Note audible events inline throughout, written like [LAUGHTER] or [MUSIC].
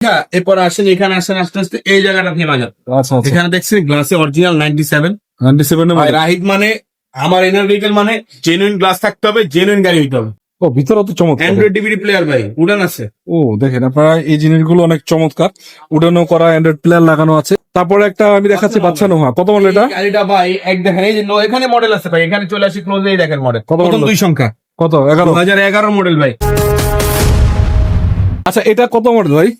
হ্যাঁ এরপর আসেন এখানে আসেন আস্তে আস্তে এই জায়গাটা থেমা যাবে আচ্ছা আচ্ছা এখানে দেখছেন গ্লাসে original ninety seven ninety seven Rahid মানে আমার এনার ভেহিকেল মানে জেনুইন গ্লাস থাকতে হবে জেনুইন গাড়ি হইতে হবে। ও ভিতরে তো চমৎকার। অ্যান্ড্রয়েড ডিভিডি প্লেয়ার ভাই উড়ান আছে। ও দেখেন আপনারা এই জিনিসগুলো অনেক চমৎকার। উডানো করা অ্যান্ড্রয়েড প্লেয়ার লাগানো আছে। তারপরে একটা আমি দেখাচ্ছি বাচ্চা নোহা। কত বল এটা? গাড়িটা ভাই এক দেখেন এই যে এখানে মডেল আছে ভাই এখানে চলে আসি ক্লোজ এই দেখেন মডেল কত দুই সংখ্যা। কত? এগারো? দু হাজার এগারো মডেল ভাই। আচ্ছা এটা কত মডেল ভাই?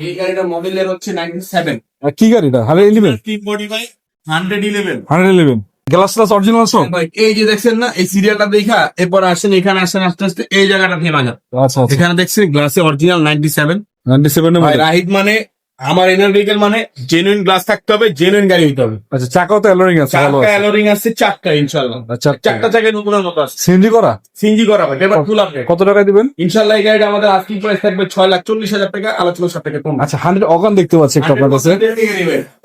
এই গাড়িটা মডেলের হচ্ছে নাইনটি সেভেন কি গাড়িটা? হান্ড্রেড ইলেভেন তিন বডি ভাই hundred eleven hundred eleven glass glass original সব ভাই এই যে দেখছেন না এই সিরিয়ালটা দেখা এরপর আসেন এখানে আসেন আস্তে আস্তে এই জায়গাটা থেমা আচ্ছা আচ্ছা। এখানে দেখছেন গ্লাসে original ninety seven ninety seven ভাই রাহিদ মানে আমার এনার ভেহিকেল মানে জেনুইন গ্লাস থাকতে হবে জেনুইন গাড়ি হইতে হবে। আচ্ছা চাকাও তো অ্যালোরিং আছে আছে। অ্যালোরিং আছে চারটা ইনশাল্লাহ আচ্ছা চারটা। চাকায় নতুনের মতো আছে। সিএনজি করা? সিএনজি করা ভাই এবার ফুল আপডেট কত টাকা দিবেন? ইনশাল্লাহ এই গাড়িটা আমাদের আস্কিং প্রাইস থাকবে ছয় লাখ চল্লিশ হাজার টাকা আলোচনা সাত টাকা কম আচ্ছা হান্ড্রেড অগান দেখতে পাচ্ছি একটা আপনার কাছে।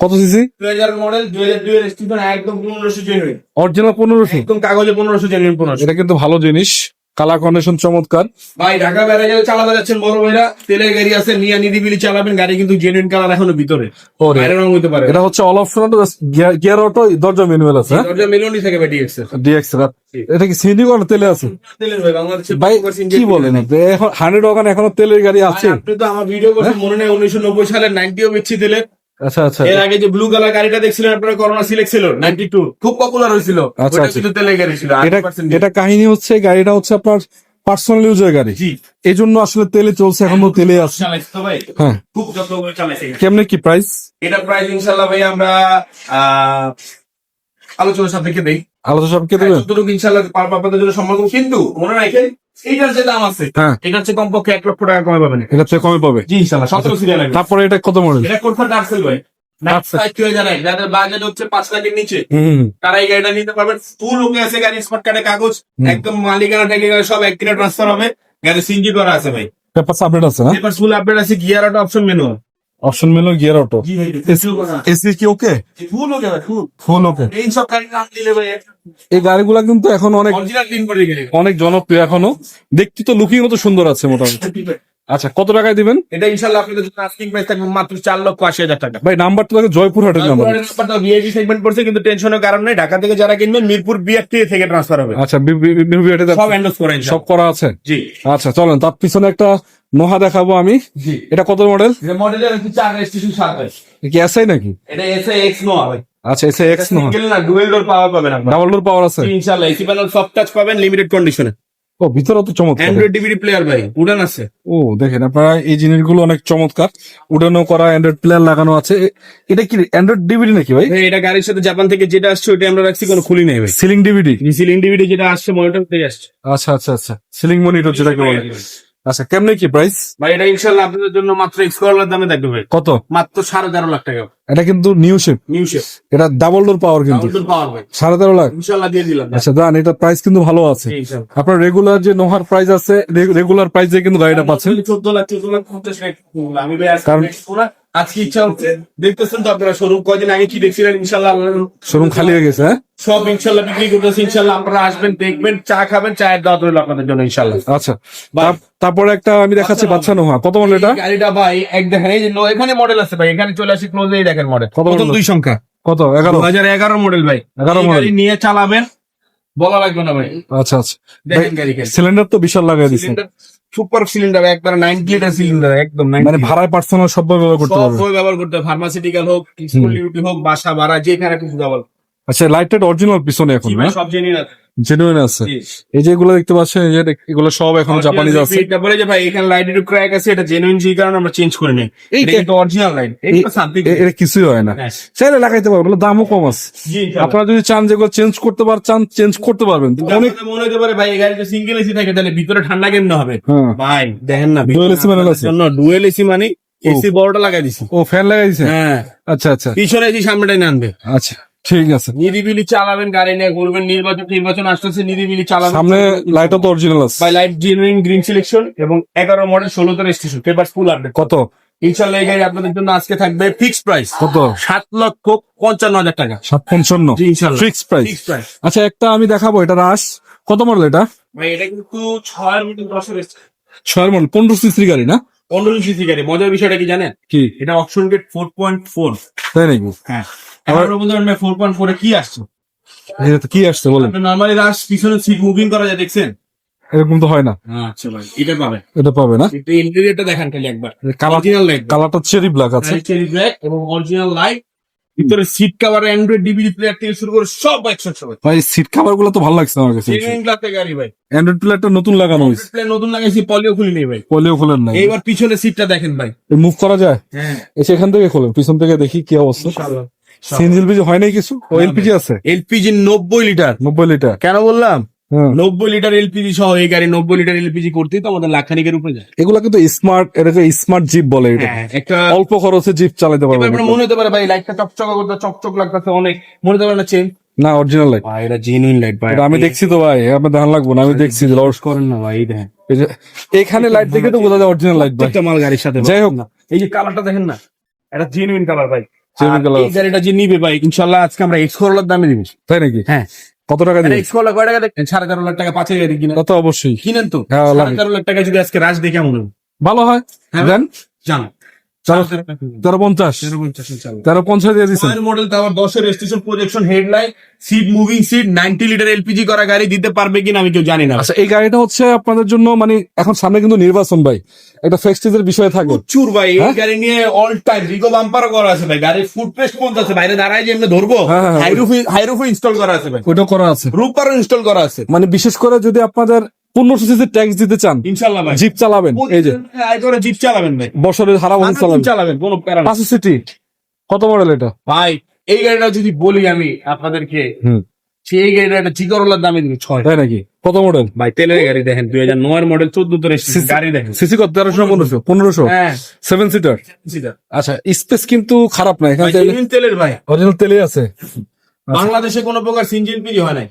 কত সিসি দুই হাজার মডেল দুই হাজার দুই এর স্টিফেন একদম পনেরোশো জেনুইন অরিজিনাল পনেরোশো? একদম কাগজে পনেরোশো জেনুইন পনেরোশো। এটা কিন্তু ভালো জিনিস। কালার কন্ডিশন চমৎকার। ভাই ঢাকা বেড়াই চালাতে যাচ্ছেন বড় ভাইরা। তেলের গাড়ি আছে নিয়া নিদিবিলি চালাবেন গাড়ি কিন্তু জেনুইন কালার এখনও ভিতরে। ওরে। রং হতে পারে। এটা হচ্ছে অল অপশন গিয়ার অটো দরজা ম্যানুয়াল আছে হ্যাঁ? দরজা মিলনই থাকে ভাই ডিএক্স ডিএক্স এটা কি সিএনজি করা তেলে আছে? তেলের ভাই বাংলাদেশে কি বলেন আপনি? এখন হান্ড্রেড অগান এখনও তেলের গাড়ি আছে। আপনি তো আমার ভিডিও করছেন মনে নেই উনিশশো নব্বই সালের নাইনটিও বেচছি তেলের আচ্ছা আচ্ছা। এর আগে যে ব্লু কালার গাড়িটা দেখছিলেন আপনারা করোনা সিলেক্ট ছিল নাইনটি টু। খুব পপুলার হয়েছিল। আচ্ছা, আচ্ছা। কিন্তু তেলের গাড়ি ছিল এটা এটা কাহিনী হচ্ছে গাড়িটা হচ্ছে আপনার পার্সোনাল ইউজের গাড়ি। এই জন্য আসলে তেলে চলছে এখন তেলে আছে। হ্যাঁ। খুব যত্ন করে চালাইছে কেমনে কি প্রাইস এটা প্রাইস ইনশাল্লাহ ভাই আমরা আহ, আলোচনা সাপেক্ষে দেই। দেবেন যতটুকু ইনশাল্লাহ পারব আপনাদের জন্য সম্ভব কিন্তু মনে রাখেন যে দাম আছে হ্যাঁ। এটার চেয়ে কমপক্ষে এক লক্ষ টাকা কমে পাবেন। এটা চেয়ে কমে পাবে। জি ইনশাল্লাহ সতেরো সিরিয়াল তারপরে এটা কত মডেল? এটা ভাই? যাদের বাজেট হচ্ছে পাঁচ লাখের নিচে হুম তারা এই গাড়িটা নিতে পারবেন ফুল ওকে আছে গাড়ি স্মার্ট কার্ডে কাগজ একদম মালিকানা টালিকানা সব এক ট্রান্সফার হবে। গাড়ি সিনজি করা আছে ভাই। পেপার আপডেট আছে হ্যাঁ ফুল আপডেট আছে gear option menu option menu gear auto AC কি ওকে ফুল ওকে ফুল ফুল ওকে এই সব গাড়ি নাম দিলে ভাই এই গাড়িগুলা কিন্তু এখন অনেক অনেক জনপ্রিয় এখনও। দেখতে তো লুকিং তো সুন্দর আছে মোটামুটি। [LAUGHS] আচ্ছা কত টাকায় দিবেন? এটা ইনশাল্লাহ আপনাদের জন্য আস্কিং প্রাইস থাকবে মাত্র চার লক্ষ আশি হাজার টাকা। ভাই নাম্বার তো থাকে জয়পুরহাটের নাম্বার ভিআইপি সেগমেন্ট পড়ছে কিন্তু টেনশনের কারণ নেই। ঢাকা থেকে যারা কিনবেন মিরপুর বিআরটি থেকে ট্রান্সফার হবে। আচ্ছা বি- বি- বি- বি- এটা সব এন্ডোস করে সব করা আছে? জি। আচ্ছা চলেন তার পিছনে একটা নোহা দেখাবো আমি। এটা কত মডেল কি এসআই নাকি? এটা এক্স ভাই। আচ্ছা এসআই এক্স না ডুয়েল ডোর পাওয়ার পাবেন আপনারা। ডাবল ডোর পাওয়ার আছে? ইনশাআল্লাহ এসি প্যানেল সফট টাচ পাবেন লিমিটেড কন্ডিশনে ও ভিতরে তো চমৎকার। অ্যান্ড্রয়েড ডিভিডি প্লেয়ার ভাই উড়ান আছে। ও দেখেন আপনারা এই জিনিসগুলো অনেক চমৎকার। উডানো করা অ্যান্ড্রয়েড প্লেয়ার লাগানো আছে। এটা কি অ্যান্ড্রয়েড ডিভিডি নাকি ভাই? এটা গাড়ির সাথে জাপান থেকে যেটা আসছে ওটা আমরা রাখছি কোনো খুলি নেই ভাই। সিলিং ডিভিডি সিলিং ডিভিডি যেটা আসছে মনিটর থেকে আসছে। আচ্ছা আচ্ছা আচ্ছা। সিলিং মনিটর যেটাকে বলে। আচ্ছা কেমনে কি প্রাইস ভাই এটা ইনশাআল্লাহ আপনাদের জন্য মাত্র দামে থাকবে ভাই। কত? মাত্র সাড়ে তেরো লাখ টাকা। এটা কিন্তু নিউ শেপ নিউ শেপ এটা ডাবল ডোর পাওয়ার কিন্তু। পাওয়ার ভাই। সাড়ে তেরো লাখ? ইনশাআল্লাহ দিয়ে দিলাম আচ্ছা দান এটা প্রাইস কিন্তু ভালো আছে। আপনার রেগুলার যে নোহার প্রাইস আছে রেগুলার প্রাইসে কিন্তু গাড়িটা পাচ্ছেন। চোদ্দ লাখ চোদ্দ লাখ পঞ্চাশ লাখ আমি ভাই আজকে ইচ্ছা হচ্ছে দেখতেছেন তো আপনারা শোরুম কয়দিন আগে কি দেখছিলেন? ইনশাল্লাহ শোরুম খালি হয়ে গেছে হ্যাঁ? সব ইনশাল্লাহ বিক্রি করতেছি ইনশাল্লাহ আপনারা আসবেন দেখবেন চা খাবেন চায়ের দাওয়াত রইল আপনাদের জন্য ইনশাল্লাহ। আচ্ছা তার- তারপরে একটা আমি দেখাচ্ছি বাচ্চা নোহা কত মডেল এটা? গাড়িটা ভাই এক দেখেন এই যে এখানে মডেল আছে ভাই এখানে চলে আসি ক্লোজ এই দেখেন মডেল কত দুই সংখ্যা। কত? এগারো? হাজার এগারো মডেল ভাই। 11 এই model। গাড়ি নিয়ে চালাবেন বলা লাগবে না ভাই। আচ্ছা আচ্ছা। দেখেন গাড়ি সিলিন্ডার তো বিশাল লাগাই দিচ্ছে সিলিন্ডার সুপার সিলিন্ডার একবার নাইনটি লিটার সিলিন্ডার একদম মানে ভাড়ায় পার্সোনাল সব ব্যবহার করতে সব পারবে। বই ব্যবহার করতে হবে। ফার্মাসিউটিক্যাল হোক স্কুল ডিউটি হোক বাসা ভাড়া যেখানে কিছু ব্যবহার আচ্ছা লাইটেড অরিজিনাল পিছনে এখন না? সব জেনে না জেনুইন আছে। এই যে এগুলো দেখতে পাচ্ছেন এই যে এগুলো সব এখন জাপানিজ আছে। তারপরে যে ভাই এখানে লাইট একটু ক্র্যাক আছে এটা জেনুইন যে কারণে আমরা চেঞ্জ করে নেই। এটা কিন্তু অরিজিনাল লাইট এটা এটা কিছুই হয় না। হ্যাঁ। চাইলে লাগাইতে পারবেন দামও কম আছে। আপনারা যদি চান যেগুলো চেঞ্জ করতে পার চান চেঞ্জ করতে পারবেন। অনেক মনে হতে পারে ভাই এই গাড়িতে সিঙ্গেল এসি থাকে তাহলে ভিতরে ঠান্ডা কেমন হবে? হ্যাঁ। ভাই দেখেন না Dual এসি মানে আছে? জন্য ডুয়েল এসি মানে এসি বড়টা লাগাই দিছি। ও ফ্যান লাগাই দিছে? হ্যাঁ। আচ্ছা আচ্ছা। পিছনে এসি সামনেটাই আনবে আচ্ছা। ঠিক আছে। নিরিবিলি চালাবেন গাড়ি নিয়ে ঘুরবেন নির্বাচন নির্বাচন আসতেছে নিরিবিলি চালাবেন। সামনে লাইটও তো অরিজিনাল আছে। Bi light genuine green selection এবং এগারো মডেল ষোলো তেরো স্টেশন পেপার ফুল আপডেট কত? ইনশাল্লাহ এই গাড়ি আপনাদের জন্য আজকে থাকবে ফিক্সড প্রাইস কত? সাত লক্ষ পঞ্চান্ন হাজার টাকা। সাত পঞ্চান্ন। ইনশাল্লাহ ফিক্সড প্রাইস আচ্ছা একটা আমি দেখাবো এটা রাস কত মডেল এটা? ভাই এটা কিন্তু ছয়ের মধ্যে দশের ছয়ের মডেল পনেরো সিসির গাড়ি না? পনেরো সিসি গাড়ি মজার বিষয়টা কি জানেন? কি? এটা option gate four point four তাই নাকি? হ্যাঁ। এবার বলতে পারেন ফোর পয়েন্ট ফোরে কি আসছে? এটা তো কি আসছে বলেন? নর্মালি রাশ পিছনে সিট মুভিং করা যায় দেখছেন? এরকম তো হয় না। আচ্ছা ভাই এটা পাবে। এটা পাবে না? একটু ইন্টেরিয়রটা দেখান খালি একবার। কালার কালারটা চেরি ব্ল্যাক আছে। চেরি ব্ল্যাক এবং অরিজিনাল লাইট ভিতরে seat cover Android DVD player থেকে শুরু করে সব একশো সবাই ভাই সিট কাভারগুলো তো ভালো লাগছে আমার কাছে। জেনুইন গ্লাসের গাড়ি ভাই। অ্যান্ড্রয়েড প্লেয়ারটা নতুন লাগানো হয়েছে। প্লেয়ার নতুন লাগাইছি পলিও খুলি নেই ভাই। পলিও খোলেন নাই। এইবার পিছনে সিটটা দেখেন ভাই। মুভ করা যায়? হ্যাঁ। এসে এখান থেকে খোলেন পিছন থেকে দেখি কি অবস্থা। সিএনজি এলপিজি হয় নাই কিছু? ও এলপিজি আছে? এলপিজি নব্বই লিটার। নব্বই লিটার। কেন বললাম? নব্বই লিটার এলপিজি সহ এই গাড়ি নব্বই লিটার এলপিজি করতেই তো আমাদের লাখানিকের উপরে যায়। এগুলা কিন্তু স্মার্ট এটাকে স্মার্ট জিপ বলে এটা। হ্যাঁ একটা অল্প খরচে জিপ চালাতে আপনার মনে হতে পারে ভাই লাইটটা চকচক করতে চকচক লাগতেছে অনেক। মনে হতে পারে না চেন না অরিজিনাল লাইট ভাই এটা জেনুইন লাইট ভাই। আমি দেখছি তো ভাই। আপনার ধান লাগবো না আমি দেখছি লস করেন না ভাই দেখেন। এখানে লাইট দেখে তো বোঝা যায় অরিজিনাল লাইট ভাই। প্রত্যেকটা মাল গাড়ির সাথে যাই হোক। না। এই যে কালারটা দেখেন না এটা জেনুইন কালার ভাই। এই গাড়িটা যে নিবে ভাই ইনশাল্লাহ আজকে আমরা এক্স করলার দামে দিব তাই নাকি? হ্যাঁ। কত টাকা দিয়ে? এক্স করলা কয় টাকা দেখেন সাড়ে তেরো লাখ টাকা পাঁচ হাজার কিনে। তত অবশ্যই। কিনেন তো? হ্যাঁ, সাড়ে। তেরো লাখ টাকা যদি আজকে রাজ দেখে কেমন হবে ভালো হয়। হ্যাঁ, জান জানো। তেরো পঞ্চাশ। তেরো পঞ্চাশ দিয়ে মডেল দশের projection headlight seat moving seat ninety litre LPG করা গাড়ি দিতে পারবে কিনা আমি কেউ জানি না। আচ্ছা এই গাড়িটা হচ্ছে আপনাদের জন্য মানে এখন সামনে কিন্তু নির্বাচন ভাই। একটা ফেস্টিজের বিষয় থাকে প্রচুর ভাই এই হ্যাঁ? গাড়ি নিয়ে অল টাইম রিগো বাম্পার করা আছে ভাই। গাড়ির ফুট পেস্ট পর্যন্ত আছে। বাইরে দাঁড়ায় যে এমনি ধরবো। হাইরুফ হাইরুফ ইনস্টল করা আছে ভাই। ওইটা করা আছে। রূপারও ইনস্টল করা আছে। মানে বিশেষ করে যদি আপনাদের পনেরোশো সিসি ট্যাক্স দিতে চান ইনশাল্লাহ ভাই। জিপ চালাবেন এই যে। জিপ চালাবেন ভাই। বছরের হারা চালাবেন। চালাবেন কোনো প্যারা পাঁচশো সিটি কত মডেল এটা? ভাই এই গাড়িটা যদি বলি আমি আপনাদেরকে সেই গাড়িটা একটা চিকরোলার দামে দিবে ছয়। তাই নাকি? কত মডেল ভাই তেলের গাড়ি দেখেন দুই হাজার নয়ের মডেল চোদ্দ গাড়ি দেখেন। সিসি কত? তেরোশো পনেরোশো? পনেরোশো? হ্যাঁ। সেভেন সিটার আচ্ছা স্পেস কিন্তু খারাপ না এখানে তেলের ভাই। অরিজিনাল তেলে আছে। বাংলাদেশে কোনো প্রকার সিনজিন পিজি হয় নাই।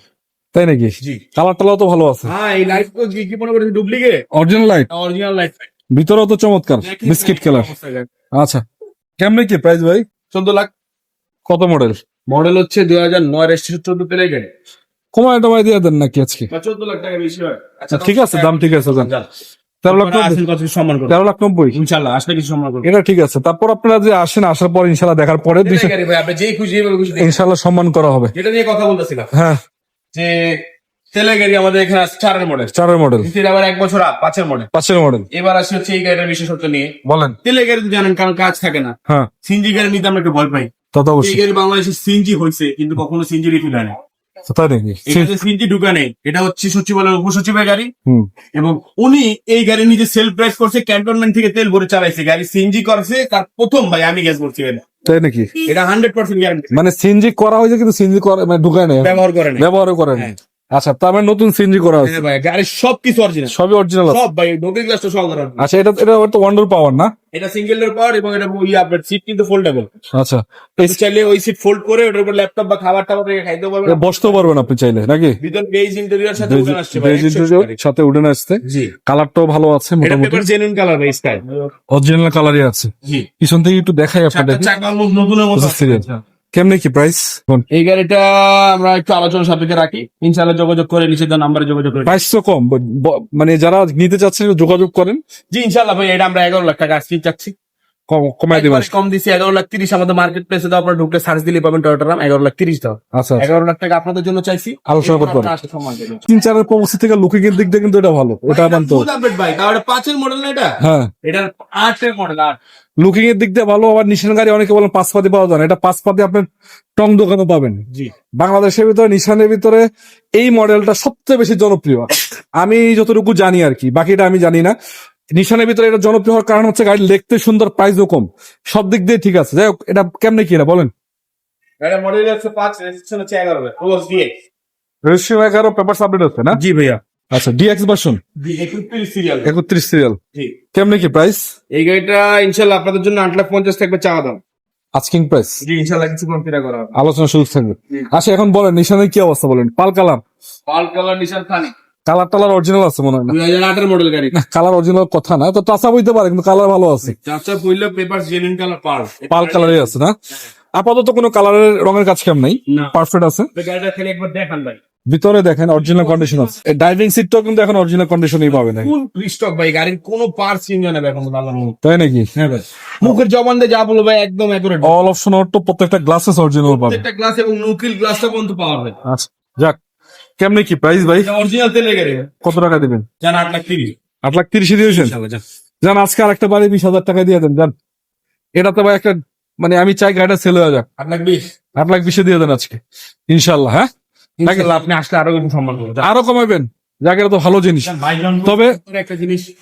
তাই নাকি? কালার টালাও তো ভালো আছে। হ্যাঁ এই লাইট তো কি মনে করেছে? Duplicate original light original light ভিতরেও তো চমৎকার। বিস্কিট কালার আচ্ছা কেমনে কি প্রাইস ভাই? চোদ্দ লাখ। কত মডেল মডেল হচ্ছে দুই হাজার নয় রেজিস্ট্রেশন চোদ্দ তেলের গাড়ি কমা এটা ভাই দিয়ে দেন নাকি আজকে? চোদ্দ লাখ টাকা বেশি হয়। আচ্ছা ঠিক আছে দাম ঠিক আছে যান। তেরো লাখ নব্বই। তেরো লাখ নব্বই। ইনশাল্লাহ আসলে কিছু সম্মান এটা ঠিক আছে। তারপর আপনারা যে আসেন আসার পর ইনশাল্লাহ দেখার পরে। ইনশাল্লাহ সম্মান করা হবে। যেটা নিয়ে কথা বলতেছিলাম। হ্যাঁ। যে তেলে গাড়ি আমাদের এখানে আছে চারের মডেল চারের মডেল আবার এক বছর আপ পাঁচের মডেল পাঁচের মডেল এবার আসি হচ্ছে এই গাড়িটার বিশেষত্ব নিয়ে। বলেন। তেলে গাড়ি তো জানেন কারণ কাজ থাকে না। হ্যাঁ। সিনজি গাড়ি নিতে আমরা একটু ভয় পাই। তত অবশ্যই এই গাড়ি বাংলাদেশে সিনজি হয়েছে কিন্তু কখনো সিনজি রিফিল হয় না। তাই নাকি? সিনজি ঢুকা নেই। এটা হচ্ছে সচিবালয় উপসচিবের গাড়ি। এবং উনি এই গাড়ি নিজে সেলফ ড্রাইভ করছে ক্যান্টনমেন্ট থেকে তেল ভরে চালাইছে। গাড়ি সিএনজি করছে তার প্রথম ভাই আমি গ্যাস করছি এটা। তাই নাকি? এটা হান্ড্রেড পার্সেন্ট গ্যারান্টি মানে সিএনজি করা হয়েছে কিন্তু সিএনজি করা মানে ঢুকায় নাই। ব্যবহার করে না ব্যবহারও করে নাই। আচ্ছা তার মানে নতুন সিএনজি করা হয়েছে হ্যাঁ ভাই গাড়ির সব কিছু অরিজিনাল সবই অরিজিনাল সব ভাই নতুন আচ্ছা এটা এটা তো ওয়ান্ডার পাওয়ার না? এটা সিঙ্গেল ডোর পাওয়ার এবং এটা ওই আপনার সিট কিন্তু ফোল্ডেবল আচ্ছা এই চাইলে ওই সিট ফোল্ড করে ওটার উপর ল্যাপটপ বা খাবার টাবার রেখে খাইতে পারবেন। এটা বসতেও পারবেন আপনি চাইলে নাকি? ভিতর বেজ ইন্টেরিয়র সাথে উঠে আসছে ভাই বেজ ইন্টেরিয়র সাথে উডেন আসছে। জি। কালারটাও ভালো আছে এটা মোটামুটি। পেপার জেনুইন কালার ভাই স্কাই অরিজিনাল কালারই আছে। জি। পিছন থেকে একটু দেখাই আপনাদের। চাকা বুঝতে পেরেছি। কেমনে কি প্রাইস এই গাড়িটা আমরা একটু আলোচনা সাপেক্ষে রাখি। ইনশাআল্লাহ যোগাযোগ করে নিচে নাম্বারে যোগাযোগ করে প্রাইস তো কম মানে যারা নিতে চাচ্ছেন যোগাযোগ করেন। জি ইনশাআল্লাহ ভাই এটা আমরা এগারো লাখ টাকা আজকে চাচ্ছি। কম- কমায় দিবেন কম দিছি এগারো লাখ তিরিশ আমাদের মার্কেট প্লেসে আপনার ঢুকলে সার্চ দিলে পাবেন টয়োটার নাম এগারো লাখ তিরিশ দাও। আচ্ছা এগারো লাখ টাকা আপনাদের জন্য চাইছি। আলোচনা করতে পারেন। তিন চারের কমসি থেকে লুকিং এর দিক দিয়ে কিন্তু এটা ভালো। ভাই, মানতো ভাই। তাহলে পাঁচের মডেল না এটা? হ্যাঁ। এটা আটের মডেল আট। লুকিং এর দিক দিয়ে ভালো আবার নিশান গাড়ি অনেকে বলেন পাঁচ পাতি পাওয়া যায় না। এটা পাঁচ পাতি আপনার টং দোকানে পাবেন। জি। বাংলাদেশের ভিতরে নিশানের ভিতরে এই মডেলটা সবচেয়ে বেশি জনপ্রিয়। আমি যতটুকু জানি আর কি বাকিটা আমি জানি না। নিশানের ভিতরে এটা জনপ্রিয় হওয়ার কারণ হচ্ছে গাড়ি দেখতে সুন্দর প্রাইসও কম। সব দিক দিয়ে ঠিক আছে। যাই হোক এটা কেমনে কি এটা বলেন। এটা মডেল হচ্ছে পাঁচ রেজিস্ট্রেশন হচ্ছে এগারো রোজ দিয়ে রেজিস্ট্রেশন এগারো পেপার সাবমিট হচ্ছে না? জি ভাইয়া। আচ্ছা ডিএক্স ভার্সন একত্রিশ সিরিয়াল একত্রিশ সিরিয়াল কেমনে কি প্রাইস এই গাড়িটা ইনশাল্লাহ আপনাদের জন্য আট লাখ পঞ্চাশ থাকবে চাওয়া দাম। আস্কিং প্রাইস জি ইনশাল্লাহ কিছু কম করা হবে। আলোচনা সুযোগ থাকবে আচ্ছা এখন বলেন নিশানের কি অবস্থা বলেন? পাল কালাম পাল কালার নিশান খানি কালার টালার অরিজিনাল আছে মনে হয় না। দুই হাজার আটের মডেল গাড়ি। কালার অরিজিনাল কথা না তো টাচা বইতে পারে কিন্তু কালার ভালো আছে। চারটা পড়লে পেপার জেনুইন কালার পাল পাল কালারই আছে না? আপাতত কোনো কালারের রঙের কাজ কেম নাই? পারফেক্ট আছে। গাড়িটা খালি একবার দেখান ভাই। ভিতরে দেখেন অরিজিনাল কন্ডিশন আছে। ড্রাইভিং সিটটাও কিন্তু এখন অরিজিনাল কন্ডিশনই পাবেন ফুল স্টক ভাই গাড়ির কোনো পার্টস চেঞ্জ হয় এখন তাই নাকি? হ্যাঁ ভাই। মুখের জবান দিয়ে যা বলব ভাই একদম অ্যাকুরেট অল অপশন অটো প্রত্যেকটা গ্লাসেস অরিজিনাল পাবেন প্রত্যেকটা গ্লাস এবং নুকিল গ্লাসটা পর্যন্ত পাওয়া যায়। আচ্ছা যাক। কেমনে কি প্রাইস ভাই? অরিজিনাল তেলে গাড়ি। কত টাকা দিবেন? জান আট লাখ তিরিশ। আট লাখ তিরিশে দিয়েছেন? জান। আজকে আর একটা বাড়ি বিশ হাজার টাকা দিয়ে দেন যান এটা তো ভাই একটা মানে আমি চাই গাড়িটা সেল হয়ে যাক। আট লাখ বিশ। আট লাখ বিশে দিয়ে দেন আজকে ইনশাল্লাহ হ্যাঁ? আপনি আসলে আরও সম্মান করবেন আরও কমাবেন জায়গাটা তো ভালো জিনিস। তবে- একটা জিনিস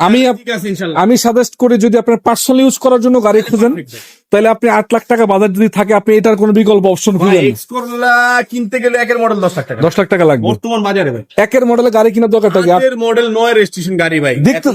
আমি ইনশাআল্লাহ আমি সাজেস্ট করি যদি আপনার পার্সোনাল ইউজ করার জন্য গাড়ি [LAUGHS] খুঁজেন তাহলে আপনি আট লাখ টাকা বাজার যদি থাকে আপনি এটার কোনো বিকল্প অপশন খুঁজেন কিনতে গেলে একের মডেল দশ লাখ টাকা। দশ লাখ টাকা লাগবে। বর্তমান বাজারে ভাই। একের মডেলে গাড়ি কেনার দরকার থাকে। মডেল নয় রেজিস্ট্রেশন গাড়ি ভাই। দেখতে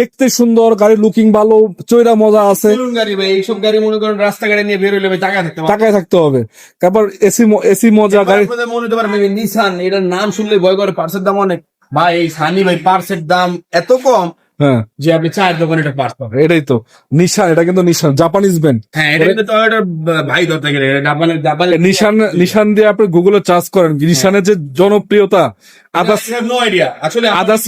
দেখতে সুন্দর গাড়ি লুকিং ভালো চৈরা মজা আছে। গাড়ি ভাই এইসব গাড়ি মনে করেন রাস্তা গাড়ি নিয়ে বের হইলে ভাই টাকা থাকতে টাকায় থাকতে হবে। তারপর এসি এসি মজা গাড়ি মনে হতে পারে নিসান এটার নাম শুনলে ভয় করে পার্সের দাম অনেক। ভাই এই সানি ভাই পার্সের দাম এত কম। হ্যাঁ। যে আপনি চায়ের দোকানে এটা পার্স পাবেন। এটাই তো। নিশান এটা কিন্তু নিশান। জাপানিজ ব্যান্ড হ্যাঁ এটা কিন্তু টয়োটার ভাই ধরতে গেলে। জাপানের জাপানের নিশান নিশান দিয়ে আপনি গুগলে চার্জ করেন। নিশানের যে জনপ্রিয়তা আদার্স নো আইডিয়া আসলে আদার্স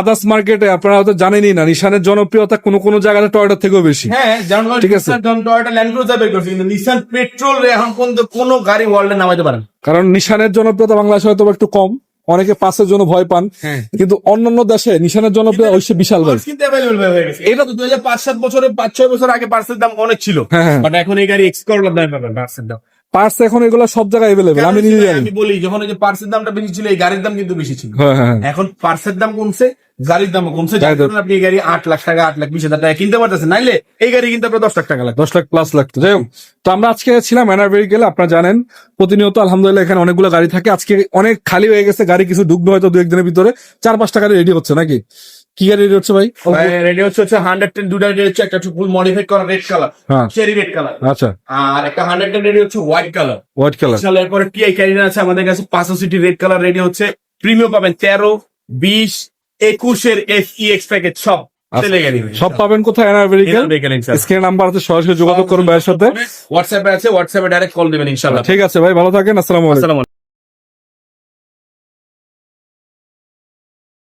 আদার্স মার্কেটে আপনারা হয়তো জানেনই না নিশানের জনপ্রিয়তা কোনো কোনো জায়গাতে টয়টার থেকেও বেশি। হ্যাঁ ঠিক আছে। টয়োটা ল্যান্ড ক্রুজার বের করছে কিন্তু নিসান পেট্রোল এখন কোনো গাড়ি ওয়ার্ল্ডে নামাইতে পারেন। কারণ নিশানের জনপ্রিয়তা বাংলাদেশে হয়তো একটু কম। অনেকে পাসের জন্য ভয় পান হ্যাঁ। কিন্তু অন্যান্য দেশে নিশানের জন্য অবশ্যই বিশাল ভাই। কিন্তু অ্যাভেলেবল হয়ে গেছে। এটা তো দুই হাজার পাঁচ সাত বছরে পাঁচ ছয় বছর আগে পার্সের দাম অনেক ছিল। হ্যাঁ হ্যাঁ। বাট এখন এই গাড়ি এক্স দামে পাবেন পার্সের দাম। পার্স এখন এগুলো সব জায়গায় এভেলেবেল আমি নিজে জানি। আমি বলি যখন এই যে পার্সের দামটা বেশি ছিল এই গাড়ির দাম কিন্তু বেশি ছিল। হ্যাঁ হ্যাঁ। এখন পার্সের দাম কমছে গাড়ির কমছে দাম- কারণে আপনি এই গাড়ি আট লাখ টাকা আট লাখ বিশ হাজার টাকা কিনতে পারতেছেন। নাইলে এই গাড়ি কিন্তু আপনার দশ লাখ টাকা লাগবে দশ লাখ প্লাস লাগতো। যাই হোক তো আমরা আজকে ছিলাম এনার ভেহিকেল আপনারা জানেন প্রতিনিয়ত আলহামদুলিল্লাহ এখানে অনেকগুলো গাড়ি থাকে। আজকে অনেক খালি হয়ে গেছে গাড়ি কিছু ঢুকবে হয়তো দু একদিনের ভিতরে চার পাঁচটা গাড়ি রেডি হচ্ছে নাকি? কি গাড়ি রেডি হচ্ছে ভাই? রেডি হচ্ছে হচ্ছে হান্ড্রেড টেন দুটা রেডি হচ্ছে একটা ফুল মডিফাই করা red colour cherry red colour আচ্ছা। আর একটা হান্ড্রেড টেন রেডি হচ্ছে হোয়াইট কালার হোয়াইট কালার ইনশাল্লাহ এরপরে টিআই ক্যারিয়ার আছে আমাদের কাছে পাঁচশো সিটি রেড কালার রেডি হচ্ছে। প্রিমিয়াম পাবেন তেরো বিশ একুশের এফ ই এক্স প্যাকেজ সব আচ্ছা। সব পাবেন কোথায়? স্ক্রিন নাম্বার আছে সরাসরি যোগাযোগ করুন ভাইয়ের সাথে। হোয়াটসঅ্যাপে আছে হোয়াটসঅ্যাপে ডাইরেক্ট কল দেবেন ইনশাল্লাহ। ঠিক আছে ভাই ভালো থাকেন আসসালামু আলাইকুম। আসসালামু